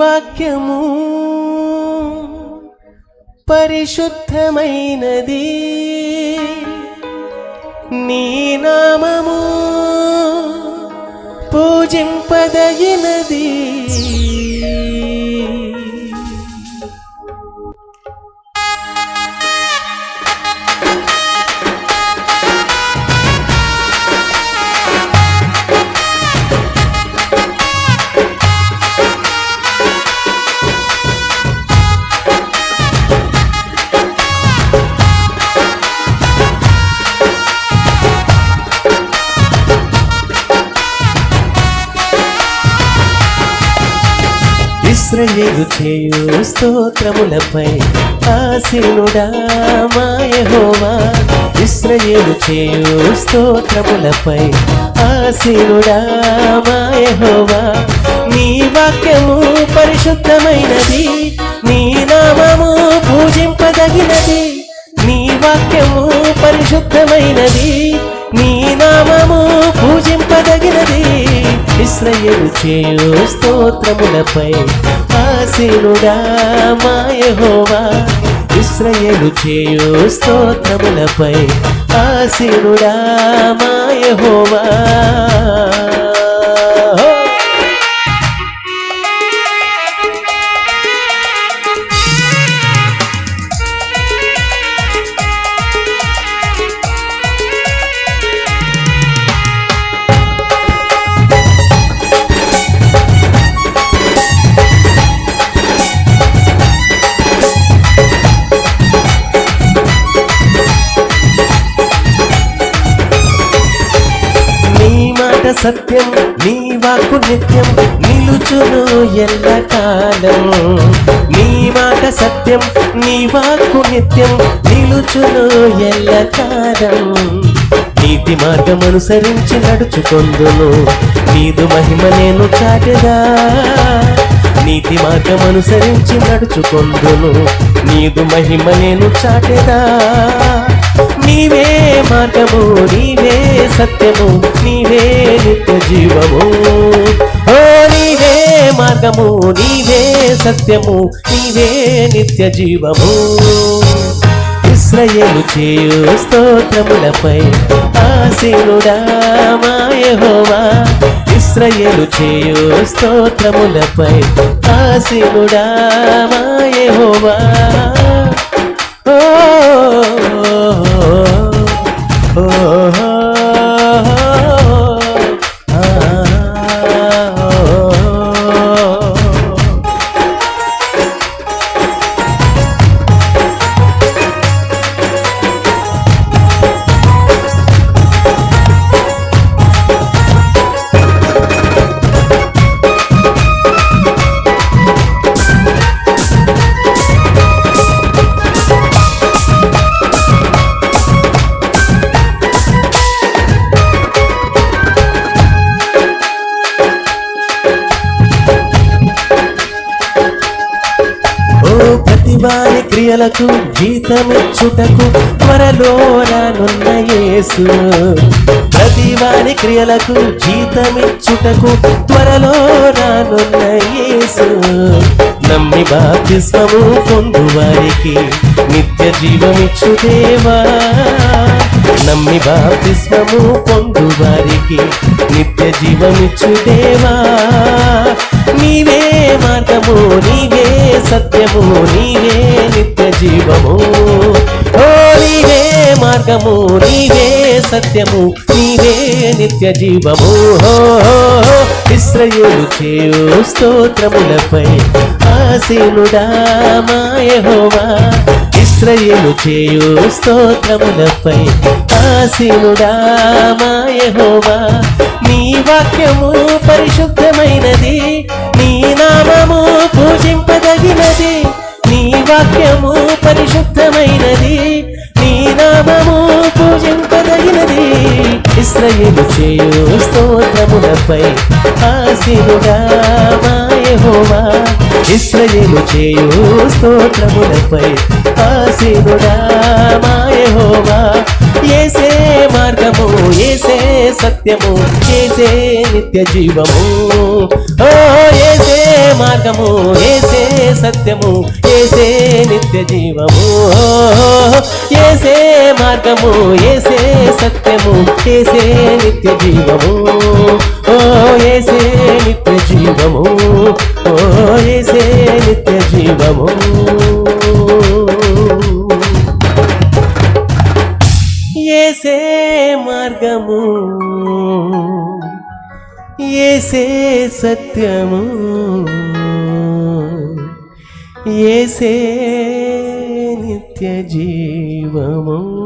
వాక్యము పరిశుద్ధమైనది. నీ నామము పూజింపదగినది. ఇస్రయేలు చేయు స్తోత్రములపై ఆసీనుడా మాయహోవా ఇస్రయేలు చేయు స్తోత్రములపై ఆసీనుడా మాయహోవా నీ వాక్యము పరిశుద్ధమైనది నీ నామము పూజింపదగినది నీ వాక్యము పరిశుద్ధమైనది నీ నామము పూజింపదగినది. ఇస్రయేలు చేయు స్తోత్రములపై ఆసీనుడా మాయహోవా ఇస్రయేలు చేయు స్తోత్రములపై ఆసీనుడా మాయహోవా సత్యం నీ వాకు నిత్యం నిలుచును ఎల్లకాలం. నీ మాట సత్యం నీ వాకు నిత్యం నిలుచును ఎల్లకాలం. నీతి మార్గం అనుసరించి నడుచుకొందును నీదు మహిమ నేను చాటెదా. నీతి మార్గం అనుసరించి నడుచుకొందును నీదు మహిమ నేను చాటెదా. నీవే మార్గము నీవే సత్యము నీవే నిత్య జీవము. ఓ నీవే మార్గము నీవే సత్యము నీవే నిత్య జీవము. ఇస్రయేలు చేయు స్తోత్రములపై ఆశీనుడా మాయహోవా ఇస్రయేలు చేయు స్తోత్రములపై ఆశీనుడా మాయహోవా వారి క్రియలకు జీతమిచ్చుటకు త్వరలో రానున్న యేసు. ప్రతివాని క్రియలకు జీతమిచ్చుటకు త్వరలో రానున్న యేసు. నమ్మి బాప్తిస్మము పొందు వారికి నిత్య జీవమిచ్చు దేవా. నమ్మి బాప్తిస్మము పొందు వారికి నిత్య జీవమిచ్చు దేవా. నీవే మార్గము నీవే సత్యము నీవే నిత్య జీవము. ఓ నీవే మార్గము నీవే సత్యము నీవే నిత్య జీవము. ఇస్రయులు చేయు స్తోత్రములపై ఆశీనుడా మాయహోవా ఇస్రయేలు చేయు స్తోత్రములపై ఆశీనుడా మాయహోవా నీ వాక్యము పరిశుద్ధమైనది. వాక్యము పరిశుద్ధమైనది. నీ నామము పూజింపదగినది. ఇస్రయేలు చేయు స్తోత్రములపై ఆశీనుడా మాయహోవా ఇస్రయేలు చేయు స్తోత్రములపై ఆశీనుడా మాయహోవా ఏసే మార్గము ఏసే సత్యము ఏసే నిత్య జీవము. ఓ ఏసే మార్గము ఏసే సత్యము నిత్య జీవము. ఏసే మార్గము ఏసే సత్యము ఏసే నిత్య జీవము. ఓ ఏసే నిత్య జీవము. ఓ ఏసే నిత్య జీవము. ఏసే మార్గము ఏసే సత్యము. ఏసే నిత్య జీవము